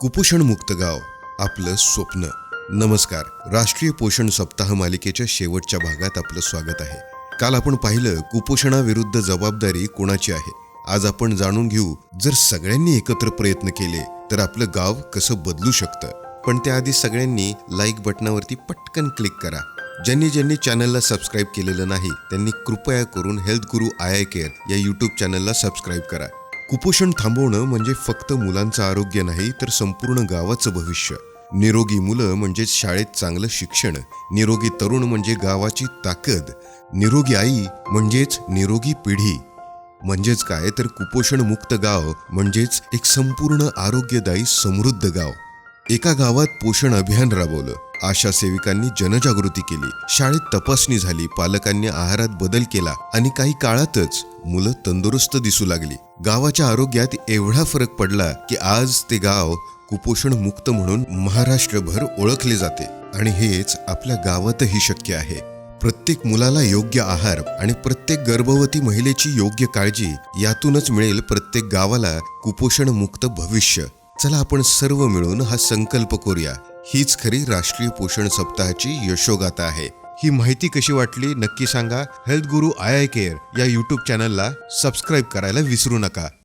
कुपोषणमुक्त गाव आपलं स्वप्न. नमस्कार. राष्ट्रीय पोषण सप्ताह मालिकेच्या शेवटच्या भागात आपलं स्वागत आहे. काल आपण पाहिलं कुपोषणाविरुद्ध जबाबदारी कोणाची आहे? आज आपण जाणून घेऊ जर सगळ्यांनी एकत्र प्रयत्न केले तर आपलं गाव कसं बदलू शकतं? पण त्याआधी सगळ्यांनी लाईक बटनावरती पटकन क्लिक करा. ज्यांनी ज्यांनी चॅनलला सबस्क्राईब केलेलं नाही त्यांनी कृपया करून health guru I I care या यूट्यूब चॅनलला सबस्क्राईब करा. कुपोषण थांबवणं म्हणजे फक्त मुलांचं आरोग्य नाही तर संपूर्ण गावाचं भविष्य. निरोगी मुलं म्हणजेच शाळेत चांगलं शिक्षण निरोगी तरुण म्हणजे गावाची ताकद निरोगी आई म्हणजेच निरोगी पिढी. म्हणजेच काय तर कुपोषणमुक्त गाव म्हणजेच एक संपूर्ण आरोग्यदायी समृद्ध गाव. एका गावात पोषण अभियान राबवलं. आशा सेविकांनी जनजागृती केली. शाळेत तपासणी झाली. पालकांनी आहारात बदल केला आणि काही काळातच मुलं तंदुरुस्त दिसू लागली. गावाच्या आरोग्यात एवढा फरक पडला की आज ते गाव कुपोषण मुक्त म्हणून महाराष्ट्रभर ओळखले जाते आणि हेच आपल्या गावातही शक्य आहे. प्रत्येक मुलाला योग्य आहार आणि प्रत्येक गर्भवती महिलेची योग्य काळजी यातूनच मिळेल प्रत्येक गावाला कुपोषण मुक्त भविष्य. चला आपण सर्व मिळून हा संकल्प करूया. हीच खरी राष्ट्रीय पोषण सप्ताहाची यशोगाथा आहे. ही माहिती कशी वाटली नक्की सांगा. Health guru I I care या युट्यूब चॅनलला सबस्क्राईब करायला विसरू नका.